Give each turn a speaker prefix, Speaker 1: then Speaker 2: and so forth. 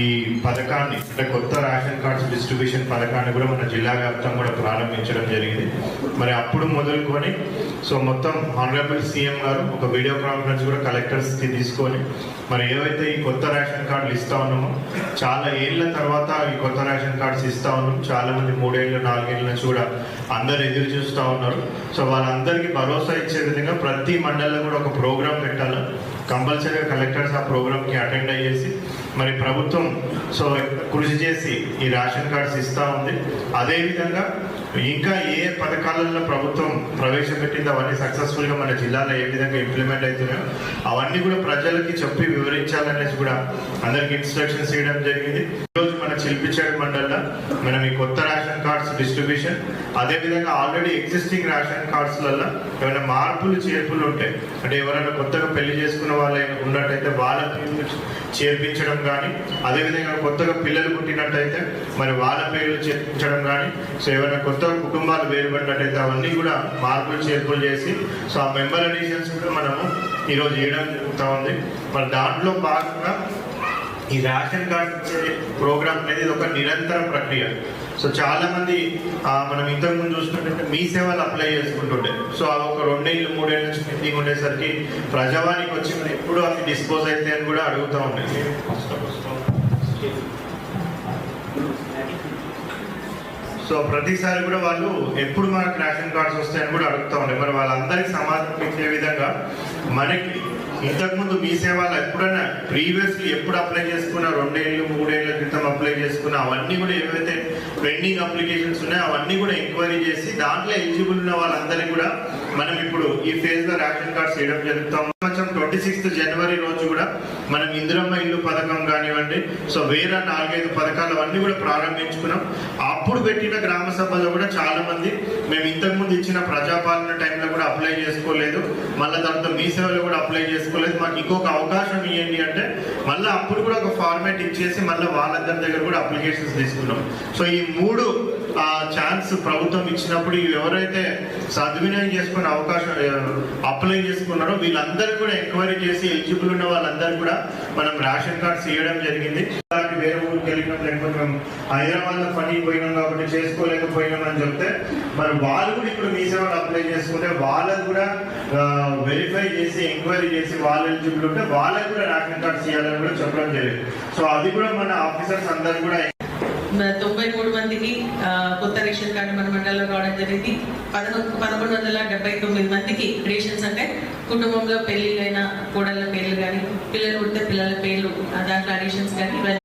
Speaker 1: ఈ పథకాన్ని అంటే కొత్త రేషన్ కార్డ్స్ డిస్ట్రిబ్యూషన్ పథకాన్ని కూడా మన జిల్లా వ్యాప్తం కూడా ప్రారంభించడం జరిగింది. మరి అప్పుడు మొదలుకొని సో మొత్తం ఆనరబుల్ సీఎం గారు ఒక వీడియో కాన్ఫరెన్స్ కూడా కలెక్టర్స్కి తీసుకొని మరి ఏవైతే ఈ కొత్త రేషన్ కార్డులు ఇస్తా ఉన్నామో చాలా ఏళ్ళ తర్వాత ఈ కొత్త రేషన్ కార్డ్స్ ఇస్తా ఉన్నాం. చాలా మంది మూడేళ్ళు నాలుగేళ్ళ నుంచి కూడా అందరు ఎదురు చూస్తూ ఉన్నారు. సో వాళ్ళందరికీ భరోసా ఇచ్చే విధంగా ప్రతి మండలంలో కూడా ఒక ప్రోగ్రామ్ పెట్టాలి? కంపల్సరీగా కలెక్టర్స్ ఆ ప్రోగ్రామ్కి అటెండ్ అయ్యేసి మరి ప్రభుత్వం సో కృషి చేసి ఈ రేషన్ కార్డ్స్ ఇస్తూ ఉంది. అదేవిధంగా ఇంకా ఏ పథకాలలో ప్రభుత్వం ప్రవేశపెట్టింది అవన్నీ సక్సెస్ఫుల్గా మన జిల్లాలో ఏ విధంగా ఇంప్లిమెంట్ అవుతున్నాయో అవన్నీ కూడా ప్రజలకి చెప్పి వివరించాలనేసి కూడా అందరికి ఇన్స్ట్రక్షన్స్ ఇవ్వడం జరిగింది. ఈరోజు మన చిల్పిచేడు మండలంలో మనం ఈ కొత్త రేషన్ కార్డ్స్ డిస్ట్రిబ్యూషన్ అదే విధంగా ఆల్రెడీ ఎగ్జిస్టింగ్ రేషన్ కార్డ్స్లలో ఏమైనా మార్పులు చేర్పులు ఉంటాయి అంటే ఎవరైనా కొత్తగా పెళ్ళి చేసుకున్న వాళ్ళు ఉన్నట్టయితే వాళ్ళ చేర్పించడం కానీ అదేవిధంగా కొత్తగా పిల్లలు పుట్టినట్టయితే మరి వాళ్ళ పేర్లు చేర్పించడం కానీ సో ఏమైనా కొత్త కుటుంబాలు వేరుపడినట్టయితే అవన్నీ కూడా మార్పులు చేర్పులు చేసి సో ఆ మెంబర్ అడిషన్స్ కూడా మనము ఈరోజు చేయడం జరుగుతూ ఉంది. మరి దాంట్లో భాగంగా ఈ రేషన్ కార్డ్ ఇచ్చే ప్రోగ్రామ్ అనేది ఇది ఒక నిరంతర ప్రక్రియ. సో చాలా మంది మనం ఇంతకు ముందు చూసుకుంటుంటే మీ సేవలు అప్లై చేసుకుంటుండే. సో అవి ఒక రెండేళ్ళు మూడేళ్ళ నుంచి పెండింగ్ ఉండేసరికి ప్రజావానికి వచ్చి మరి ఎప్పుడు అవి డిస్పోజ్ అయితే అని కూడా అడుగుతూ ఉన్నాయి సో ప్రతిసారి కూడా వాళ్ళు ఎప్పుడు మనకు రేషన్ కార్డ్స్ వస్తాయని కూడా అడుగుతూ ఉన్నాయి మరి వాళ్ళందరికీ సమాధానం ఇచ్చే విధంగా మనకి ఇంతకుముందు మీ సేవలు ఎప్పుడైనా ప్రీవియస్లీ ఎప్పుడు అప్లై చేసుకున్నా? రెండేళ్ళు మూడేళ్ళ క్రితం అప్లై చేసుకున్నా? అవన్నీ కూడా ఏవైతే పెండింగ్ అప్లికేషన్స్ ఉన్నాయో అవన్నీ కూడా ఎంక్వైరీ చేసి దాంట్లో ఎలిజిబుల్ ఉన్న వాళ్ళందరినీ కూడా మనం ఇప్పుడు ఈ ఫేజ్లో రేషన్ కార్డ్స్ వేయడం జరుగుతాం కొంచెం ట్వంటీ సిక్స్త్ జనవరి రోజు కూడా మనం ఇందిరమ్మ ఇల్లు పథకం కానివ్వండి సో వేరే నాలుగైదు పథకాలు అవన్నీ కూడా ప్రారంభించుకున్నాం. అప్పుడు పెట్టిన గ్రామ సభలో కూడా చాలా మంది మేము ఇంతకు ఇచ్చిన ప్రజాపాలన టైంలో కూడా అప్లై చేసుకోలేదు. మళ్ళీ తర్వాత మీ సేవలో కూడా అప్లై చేసుకోలేదు. మాకు ఇంకొక అవకాశం ఇవ్వండి అంటే మళ్ళీ అప్పుడు కూడా ఒక ఫార్మాట్ ఇచ్చేసి మళ్ళీ వాళ్ళందరి దగ్గర కూడా అప్లికేషన్స్ తీసుకున్నాం. సో ఈ మూడు ఆ ఛాన్స్ ప్రభుత్వం ఇచ్చినప్పుడు ఎవరైతే సద్వినియోగం చేసుకునే అవకాశం అప్లై చేసుకున్నారో వీళ్ళందరూ కూడా ఎంక్వైరీ చేసి ఎలిజిబుల్ ఉన్న వాళ్ళందరూ కూడా మనం రేషన్ కార్డ్స్ ఇవ్వడం జరిగింది. వేరే ఊరికి వెళ్ళినాం లేకపోతే మేము హైదరాబాద్లో పోయినాం కాబట్టి చేసుకోలేకపోయినాం అని చెప్తే మరి వాళ్ళు కూడా ఇప్పుడు మీ సేవలు అప్లై చేసుకుంటే వాళ్ళకు కూడా వెరిఫై చేసి ఎంక్వైరీ చేసి వాళ్ళు ఎలిజిబుల్ ఉంటే వాళ్ళకు కూడా రేషన్ కార్డ్స్ ఇవ్వాలని కూడా చెప్పడం జరిగింది. సో అది కూడా మన ఆఫీసర్స్ అందరు కూడా
Speaker 2: తొంభై మూడు మందికి ఆ, కొత్త రేషన్ కార్డు మన మండలంలో రావడం జరిగింది. పదకొండు పదకొండు వందల డెబ్బై తొమ్మిది మందికి రేషన్స్ అంటే కుటుంబంలో పెళ్ళిళ్ళైన కోడళ్ళ పేర్లు కానీ పిల్లలు పుడితే పిల్లల పేర్లు దాంట్లో రేషన్స్ కానీ